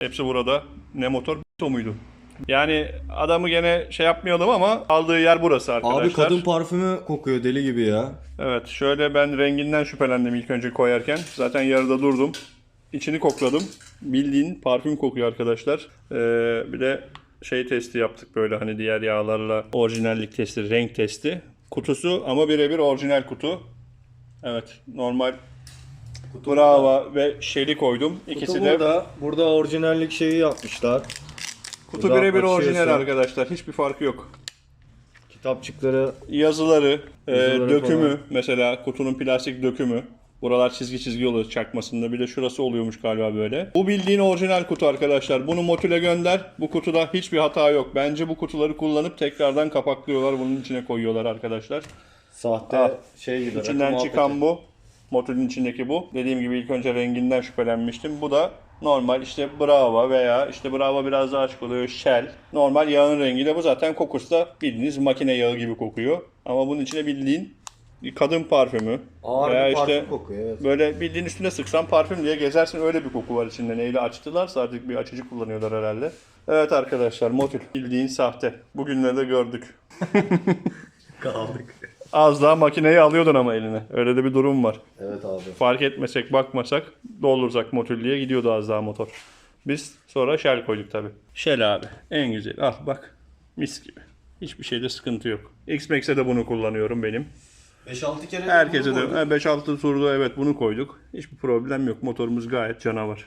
Hepsi burada. Ne motor o muydu? Yani adamı gene şey yapmayalım ama aldığı yer burası arkadaşlar. Abi kadın parfümü kokuyor deli gibi ya. Evet şöyle ben renginden şüphelendim ilk önce koyarken. Zaten yarıda durdum. İçini kokladım. Bildiğin parfüm kokuyor arkadaşlar. Ee, bir de şey testi yaptık böyle hani diğer yağlarla orijinallik testi, renk testi. Kutusu ama birebir orijinal kutu. Evet normal Brava ve Shell'i koydum. İkisi Kutu de burada. Burada orijinallik şeyi yapmışlar. kutu birebir orijinal arkadaşlar. Hiçbir farkı yok. Kitapçıkları Yazıları, e, Yazıları dökümü falan. mesela kutunun plastik dökümü. Buralar çizgi çizgi oluyor çakmasında. Bir de şurası oluyormuş galiba böyle. Bu bildiğin orijinal kutu arkadaşlar. Bunu Motül'e gönder. Bu kutuda hiçbir hata yok. Bence bu kutuları kullanıp tekrardan kapaklıyorlar. Bunun içine koyuyorlar arkadaşlar. sahte Ah, şey gibi. İçinden çıkan bu. Motül'ün içindeki bu. Dediğim gibi ilk önce renginden şüphelenmiştim. Bu da normal işte Brava veya işte Brava biraz daha açık oluyor Shell. Normal yağın rengi de bu zaten kokusu da bildiğiniz makine yağı gibi kokuyor. Ama bunun içine bildiğin bir kadın parfümü Ağır veya bir parfüm işte kokuyor evet. böyle bildiğin üstüne sıksan parfüm diye gezersin öyle bir koku var içinde. Neyle açtılarsa artık bir açıcı kullanıyorlar herhalde. Evet arkadaşlar Motul bildiğin sahte. Bugünlerde gördük. Kaldık. Az daha makineyi alıyordun ama eline. Öyle de bir durum var. Evet abi. Fark etmesek bakmasak doldursak motorluya gidiyordu az daha motor. Biz sonra Shell koyduk tabi. Shell abi en güzel. Al bak mis gibi. Hiçbir şeyde sıkıntı yok. X-Max'e de bunu kullanıyorum benim. 5-6 kere Herkese de 5-6 turda evet bunu koyduk. Hiçbir problem yok. Motorumuz gayet canavar.